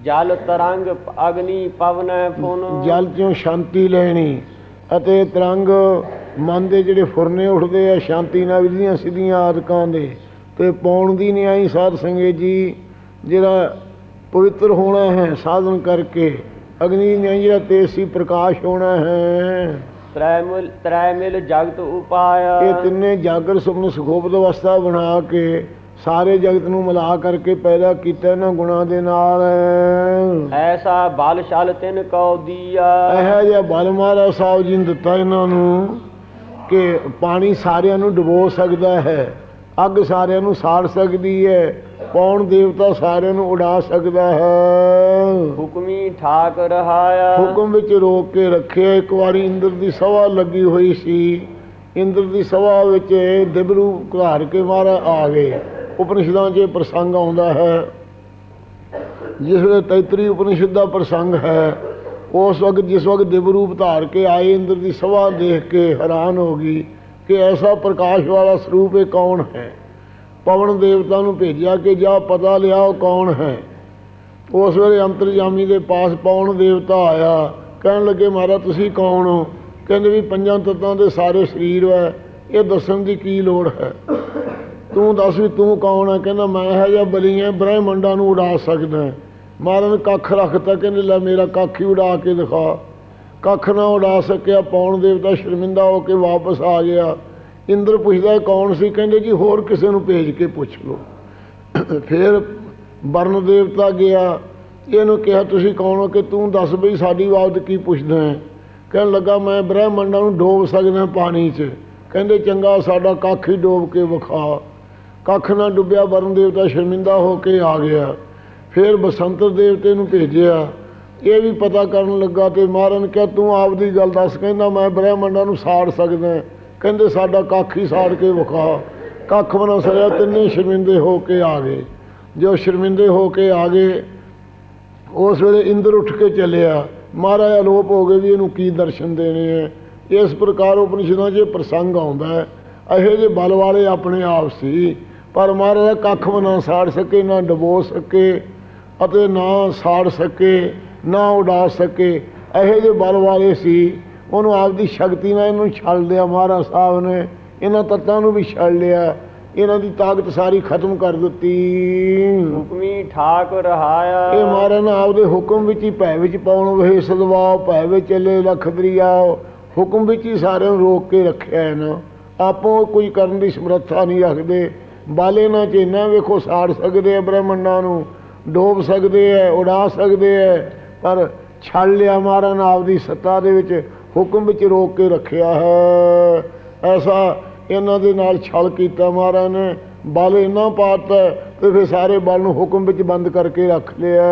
ਜਲ ਤਰੰਗ ਅਗਨੀ ਪਵਨ ਫੁਨ ਜਲ ਚੋਂ ਸ਼ਾਂਤੀ ਲੈਣੀ ਅਤੇ ਤਰੰਗ ਮਨ ਦੇ ਜਿਹੜੇ ਫੁਰਨੇ ਉੱਠਦੇ ਆ ਸ਼ਾਂਤੀ ਨਾਲ ਵਿਧੀਆਂ ਸਿੱਧੀਆਂ ਆਦਿਕਾਂ ਦੇ। ਤੇ ਪਾਉਣ ਦੀ ਨਿਆਈ ਸਾਧ ਸੰਗਤ ਜੀ ਜਿਹੜਾ ਪਵਿੱਤਰ ਹੋਣਾ ਹੈ ਸਾਧਨ ਕਰਕੇ। ਅਗਨੀ ਨਿਆਈ ਜਿਹੜਾ ਤੇਸੀ ਪ੍ਰਕਾਸ਼ ਹੋਣਾ ਹੈ। ਤ੍ਰੈ ਮਿਲ ਤ੍ਰੈ ਮਿਲ ਜਗਤ ਉਪਾਇਆ। ਇਹ ਤਿੰਨੇ ਜਾਗਰ ਸੁਪਨ ਸੁਖੋਪਤ ਅਵਸਥਾ ਬਣਾ ਕੇ ਸਾਰੇ ਜਗਤ ਨੂੰ ਮਿਲਾ ਕਰਕੇ ਪੈਦਾ ਕੀਤਾ ਇਹਨਾਂ ਗੁਣਾਂ ਦੇ ਨਾਲ। ਐਸਾ ਬਲ ਛਲ ਤਿਨ ਕਉ ਦੀਆ। ਇਹੋ ਜਿਹਾ ਬਲ ਮਹਾਰਾਜ ਸਾਹਿਬ ਜੀ ਨੇ ਦਿੱਤਾ ਇਹਨਾਂ ਨੂੰ ਕਿ ਪਾਣੀ ਸਾਰਿਆਂ ਨੂੰ ਡੁਬੋ ਸਕਦਾ ਹੈ ਅੱਗ ਸਾਰਿਆਂ ਨੂੰ ਸਾੜ ਸਕਦੀ ਹੈ। ਪੌਣ ਦੇਵਤਾ ਸਾਰਿਆਂ ਨੂੰ ਉਡਾ ਸਕਦਾ ਹੈ? ਹੁਕਮੀ ਠਾਕ ਰਹਾਇਆ ਹੁਕਮ ਵਿੱਚ ਰੋਕ ਕੇ ਰੱਖਿਆ। ਇੱਕ ਵਾਰੀ ਇੰਦਰ ਦੀ ਸਭਾ ਲੱਗੀ ਹੋਈ ਸੀ। ਇੰਦਰ ਦੀ ਸਭਾ ਵਿੱਚ ਦਿਬਰੂ ਘਾਰ ਕੇ ਮਾਰਾ ਆ ਗਏ। ਉਪਨਿਸ਼ਦਾਂ 'ਚ ਇਹ ਪ੍ਰਸੰਗ ਆਉਂਦਾ ਹੈ। ਜਿਸ ਵੇਲੇ ਤੈਤਰੀ ਉਪਨਿਸ਼ਦ ਦਾ ਪ੍ਰਸੰਗ ਹੈ ਉਸ ਵਕਤ ਜਿਸ ਵਕਤ ਦਿਵ ਰੂਪ ਧਾਰ ਕੇ ਆਏ ਇੰਦਰ ਦੀ ਸਭਾ ਦੇਖ ਕੇ ਹੈਰਾਨ ਹੋ ਗਈ ਕਿ ਐਸਾ ਪ੍ਰਕਾਸ਼ ਵਾਲਾ ਸਰੂਪ ਇਹ ਕੌਣ ਹੈ? ਪਵਨ ਦੇਵਤਾ ਨੂੰ ਭੇਜਿਆ ਕਿ ਜਾ ਪਤਾ ਲਿਆ ਉਹ ਕੌਣ ਹੈ। ਉਸ ਵੇਲੇ ਅੰਤਰਜਾਮੀ ਦੇ ਪਾਸ ਪਵਨ ਦੇਵਤਾ ਆਇਆ। ਕਹਿਣ ਲੱਗੇ, ਮਹਾਰਾਜ, ਤੁਸੀਂ ਕੌਣ ਹੋ? ਕਹਿੰਦੇ ਵੀ, ਪੰਜਾਂ ਤੱਤਾਂ ਦੇ ਸਾਰੇ ਸਰੀਰ ਹੈ। ਇਹ ਦੱਸਣ ਦੀ ਕੀ ਲੋੜ ਹੈ? ਤੂੰ ਦੱਸ ਵੀ ਤੂੰ ਕੌਣ ਹੈ? ਕਹਿੰਦਾ, ਮੈਂ ਹੈ ਜਾਂ ਬਲੀ ਹੈ, ਬ੍ਰਹਮੰਡਾਂ ਨੂੰ ਉਡਾ ਸਕਦਾ ਹੈ। ਮਹਾਰਾਜ ਨੇ ਕੱਖ ਰੱਖਤਾ, ਕਹਿੰਦੇ, ਲੈ ਮੇਰਾ ਕੱਖ ਹੀ ਉਡਾ ਕੇ ਦਿਖਾ। ਕੱਖ ਨਾ ਉਡਾ ਸਕਿਆ ਪੌਣ ਦੇਵਤਾ ਸ਼ਰਮਿੰਦਾ ਹੋ ਕੇ ਵਾਪਸ ਆ ਗਿਆ। ਇੰਦਰ ਪੁੱਛਦਾ ਕੌਣ ਸੀ? ਕਹਿੰਦੇ ਜੀ ਹੋਰ ਕਿਸੇ ਨੂੰ ਭੇਜ ਕੇ ਪੁੱਛ ਲਓ। ਫਿਰ ਵਰਨ ਦੇਵਤਾ ਗਿਆ, ਇਹਨੂੰ ਕਿਹਾ, ਤੁਸੀਂ ਕੌਣ ਹੋ? ਕਿ ਤੂੰ ਦੱਸ ਬਈ ਸਾਡੀ ਬਾਬਤ ਕੀ ਪੁੱਛਦਾ ਹੈ? ਕਹਿਣ ਲੱਗਾ, ਮੈਂ ਬ੍ਰਹਿਮੰਡਾਂ ਨੂੰ ਡੋਬ ਸਕਦਾ ਪਾਣੀ 'ਚ। ਕਹਿੰਦੇ, ਚੰਗਾ, ਸਾਡਾ ਕੱਖ ਹੀ ਡੋਬ ਕੇ ਵਿਖਾ। ਕੱਖ ਨਾ ਡੁੱਬਿਆ, ਵਰਨ ਦੇਵਤਾ ਸ਼ਰਮਿੰਦਾ ਹੋ ਕੇ ਆ ਗਿਆ। ਫਿਰ ਬਸੰਤਰ ਦੇਵਤੇ ਨੂੰ ਭੇਜਿਆ। ਇਹ ਵੀ ਪਤਾ ਕਰਨ ਲੱਗਾ ਤੇ ਮਾਰਨ ਕਿਹਾ, ਤੂੰ ਆਪਦੀ ਗੱਲ ਦੱਸ, ਕਹਿੰਦਾ, ਮੈਂ ਬ੍ਰਹਿਮੰਡਾਂ ਨੂੰ ਸਾੜ ਸਕਦਾ ਕਹਿੰਦੇ ਸਾਡਾ ਕੱਖ ਹੀ ਸਾੜ ਕੇ ਵਿਖਾ। ਕੱਖ ਬਣਾ ਸਰਿਆ ਤਿੰਨੇ ਸ਼ਰਮਿੰਦੇ ਹੋ ਕੇ ਆ ਗਏ। ਜੋ ਸ਼ਰਮਿੰਦੇ ਹੋ ਕੇ ਆ ਗਏ, ਉਸ ਵੇਲੇ ਇੰਦਰ ਉੱਠ ਕੇ ਚੱਲਿਆ। ਮਹਾਰਾਜ ਅਲੋਪ ਹੋ ਗਏ ਵੀ ਇਹਨੂੰ ਕੀ ਦਰਸ਼ਨ ਦੇਣੇ ਹੈ। ਇਸ ਪ੍ਰਕਾਰ ਉਪਨਿਸ਼ਦਾਂ 'ਚ ਇਹ ਪ੍ਰਸੰਗ ਆਉਂਦਾ ਹੈ। ਇਹੋ ਜਿਹੇ ਬਲ ਵਾਲੇ ਆਪਣੇ ਆਪ ਸੀ। ਪਰ ਮਹਾਰਾਜ ਕੱਖ ਵੀ ਨਾ ਸਾੜ ਸਕੇ, ਨਾ ਡਬੋ ਸਕੇ ਅਤੇ ਨਾ ਸਾੜ ਸਕੇ, ਨਾ ਉਡਾ ਸਕੇ। ਇਹੋ ਜਿਹੇ ਬਲ ਵਾਲੇ ਸੀ। ਉਹਨੂੰ ਆਪਦੀ ਸ਼ਕਤੀ ਨਾਲ ਇਹਨੂੰ ਛੱਡ ਲਿਆ ਮਹਾਰਾਜ ਸਾਹਿਬ ਨੇ। ਇਹਨਾਂ ਤੱਤਾਂ ਨੂੰ ਵੀ ਛੱਡ ਲਿਆ। ਇਹਨਾਂ ਦੀ ਤਾਕਤ ਸਾਰੀ ਖਤਮ ਕਰ ਦਿੱਤੀ। ਹੁਕਮੀ ਠਾਕ ਰਹਾਇਆ ਇਹ ਮਹਾਰਾਜ ਨੇ ਆਪਦੇ ਹੁਕਮ ਵਿੱਚ ਹੀ ਭੈ ਵਿੱਚ ਪਾਉਣ ਵੇ ਸਦਵਾਓ ਭੈ ਵਿੱਚ ਚੱਲੇ ਲਖ ਦਰਿਆ ਹੁਕਮ ਵਿੱਚ ਹੀ ਸਾਰਿਆਂ ਨੂੰ ਰੋਕ ਕੇ ਰੱਖਿਆ ਹੈ ਨਾ ਆਪੋ ਕੋਈ ਕਰਨ ਦੀ ਸਮਰੱਥਾ ਨਹੀਂ ਰੱਖਦੇ। ਬਾਲੇ ਨਾ ਚੇਨਾ ਵੇਖੋ ਸਾੜ ਸਕਦੇ ਆ ਬ੍ਰਹਮੰਡਾਂ ਨੂੰ। ਡੋਬ ਸਕਦੇ ਆ ਉਡਾ ਸਕਦੇ ਆ। ਪਰ ਛੱਡ ਲਿਆ ਮਹਾਰਾਜ ਨੇ ਆਪਦੀ ਸੱਤਾ ਦੇ ਵਿੱਚ। ਹੁਕਮ ਵਿੱਚ ਰੋਕ ਕੇ ਰੱਖਿਆ ਹੈ। ਐਸਾ ਇਹਨਾਂ ਦੇ ਨਾਲ ਛਲ ਕੀਤਾ ਮਹਾਰਾਜ ਨੇ। ਬਲ ਇੰਨਾ ਪਾਤਾ ਤੇ ਫਿਰ ਸਾਰੇ ਬਲ ਨੂੰ ਹੁਕਮ ਵਿੱਚ ਬੰਦ ਕਰਕੇ ਰੱਖ ਲਿਆ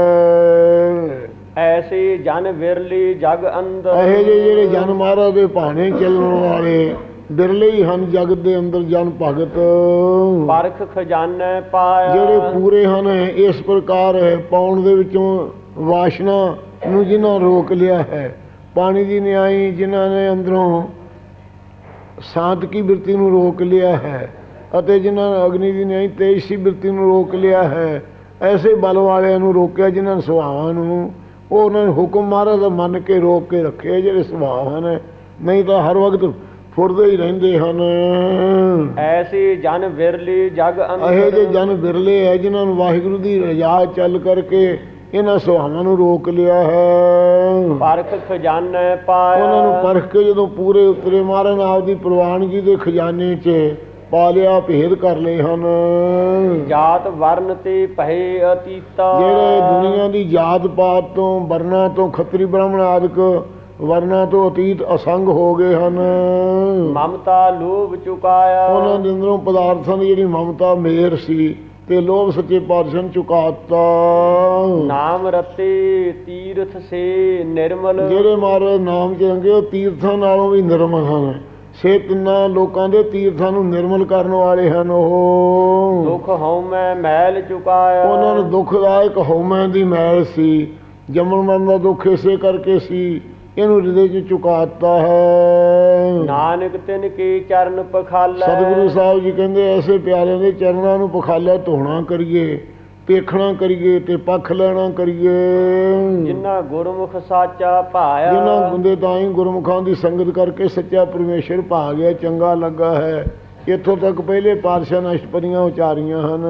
ਐਸੇ ਜਨ ਵਿਰਲੀ ਜਗ ਅੰਦਰ। ਇਹੋ ਜਿਹੇ ਜਿਹੜੇ ਜਨ ਮਹਾਰਾਜ ਦੇ ਭਾਣੇ ਚੱਲਣ ਵਾਲੇ ਬਿਰਲੇ ਹੀ ਹਨ ਜਗਤ ਦੇ ਅੰਦਰ ਜਨ ਭਗਤ। ਪਰਖ ਖਜ਼ਾਨੇ ਪਾਇਆ। ਜਿਹੜੇ ਪੂਰੇ ਹਨ ਇਸ ਪ੍ਰਕਾਰ ਪਾਉਣ ਦੇ ਵਿੱਚੋਂ ਵਾਸ਼ਨਾ ਨੂੰ ਜਿਨ੍ਹਾਂ ਰੋਕ ਲਿਆ ਹੈ। ਪਾਣੀ ਦੀ ਨਿਆਈ ਜਿਨ੍ਹਾਂ ਨੇ ਅੰਦਰੋਂ ਸ਼ਾਂਤ ਕੀ ਬਿਰਤੀ ਨੂੰ ਰੋਕ ਲਿਆ ਹੈ ਅਤੇ ਜਿਨ੍ਹਾਂ ਨੇ ਅਗਨੀ ਦੀ ਨਿਆਈ ਤੇਜਸੀ ਬਿਰਤੀ ਨੂੰ ਰੋਕ ਲਿਆ ਹੈ ਐਸੇ ਬਲ ਵਾਲਿਆਂ ਨੂੰ ਰੋਕਿਆ ਜਿਨ੍ਹਾਂ ਨੇ ਸੁਭਾਵਾਂ ਨੂੰ। ਉਹ ਉਹਨਾਂ ਨੇ ਹੁਕਮ ਮਹਾਰਾਜ ਦਾ ਮੰਨ ਕੇ ਰੋਕ ਕੇ ਰੱਖੇ ਜਿਹੜੇ ਸੁਭਾਅ ਹਨ। ਨਹੀਂ ਤਾਂ ਹਰ ਵਕਤ ਫੁਰਦੇ ਹੀ ਰਹਿੰਦੇ ਹਨ। ਐਸੇ ਜਨ ਵਿਰਲੀ ਜਗ ਇਹੋ ਅੰਦਰ ਜਨ ਬਿਰਲੇ ਹੈ ਜਿਨ੍ਹਾਂ ਨੂੰ ਵਾਹਿਗੁਰੂ ਦੀ ਰਜਾ ਚੱਲ ਕਰਕੇ ਇਹਨਾਂ ਸੁਭਾਵਾਂ ਨੂੰ ਰੋਕ ਲਿਆ ਹੈ। ਪਰਖ ਖਜ਼ਾਨੇ ਪਾਇਆ। ਉਹਨਾਂ ਨੂੰ ਪਰਖ ਕੇ ਜਦੋਂ ਪੂਰੇ ਉਤਰੇ ਮਾਰਨ ਆਪਦੀ ਪ੍ਰਵਾਨਗੀ ਦੇ ਖਜ਼ਾਨੇ 'ਚ ਪਾਲਿਆ ਭੇਦ ਕਰ ਲਏ ਹਨ। ਜਾਤ ਵਰਨ ਤੇ ਭਏ ਅਤੀਤਾ। ਜਿਹੜੇ ਦੁਨੀਆ ਦੀ ਜਾਤ ਪਾਤ ਤੋਂ ਵਰਨਾ ਤੋਂ ਖੱਤਰੀ ਬ੍ਰਾਹਮਣ ਆਦਿਕ ਵਰਨਾ ਤੋਂ ਅਤੀਤ ਅਸੰਗ ਹੋ ਗਏ ਹਨ। ਮਮਤਾ ਲੋਭ ਚੁਕਾਇਆ। ਉਹਨਾਂ ਦੇ ਅੰਦਰੋਂ ਪਦਾਰਥਾਂ ਦੀ ਜਿਹੜੀ ਮਮਤਾ ਮੇਰ ਸੀ ਤੇ ਲੋਭ ਸੱਚੇ ਪਾਤਸ਼ਾਹ ਨੂੰ ਚੁਕਾਤਾ। ਨਾਮ ਰਤੇ ਤੀਰਥ ਸੇ ਨਿਰਮਲ। ਜਿਹੜੇ ਮਹਾਰਾਜ ਨਾਮ ਚ ਰੰਗੇ ਉਹ ਤੀਰਥਾਂ ਨਾਲੋਂ ਵੀ ਨਿਰਮਲ ਹਨ। ਸੇ ਤਿੰਨਾਂ ਲੋਕਾਂ ਦੇ ਤੀਰਥਾਂ ਨੂੰ ਨਿਰਮਲ ਕਰਨ ਵਾਲੇ ਹਨ ਉਹ। ਦੁਖ ਹਉਮੈ ਮੈਲ ਚੁਕਾਇਆ। ਉਹਨਾਂ ਨੂੰ ਦੁਖਦਾਇਕ ਹਉਮੈ ਦੀ ਮੈਲ ਸੀ। ਜੰਮਣ ਮਰਨ ਦਾ ਦੁੱਖ ਇਸੇ ਕਰਕੇ ਸੀ। ਇਹਨੂੰ ਹਿਰਦੇ 'ਚ ਚੁਕਾਤਾ ਹੈ। ਨਾਨਕ ਤਿਨ ਕੇ ਚਰਨ ਪਖਾਲੈ। ਸਤਿਗੁਰੂ ਸਾਹਿਬ ਜੀ ਕਹਿੰਦੇ ਐਸੇ ਪਿਆਰਿਆਂ ਦੇ ਚਰਨਾਂ ਨੂੰ ਪਖਾਲਿਆ ਧੋਣਾ ਕਰੀਏ ਪੇਖਣਾ ਕਰੀਏ ਤੇ ਪੱਖ ਲੈਣਾ ਕਰੀਏ। ਜਿਨ੍ਹਾਂ ਗੁਰਮੁਖ ਸਾਚਾ ਭਾਇਆ। ਜਿਨ੍ਹਾਂ ਗੁੰਦੇ ਤਾਂ ਹੀ ਗੁਰਮੁਖਾਂ ਦੀ ਸੰਗਤ ਕਰਕੇ ਸੱਚਾ ਪਰਮੇਸ਼ਰ ਭਾ ਗਿਆ ਚੰਗਾ ਲੱਗਾ ਹੈ। ਇੱਥੋਂ ਤੱਕ ਪਹਿਲੇ ਪਾਤਸ਼ਾਹ ਨੇ ਅਸ਼ਟਪਦੀਆਂ ਉਚਾਰੀਆਂ ਹਨ।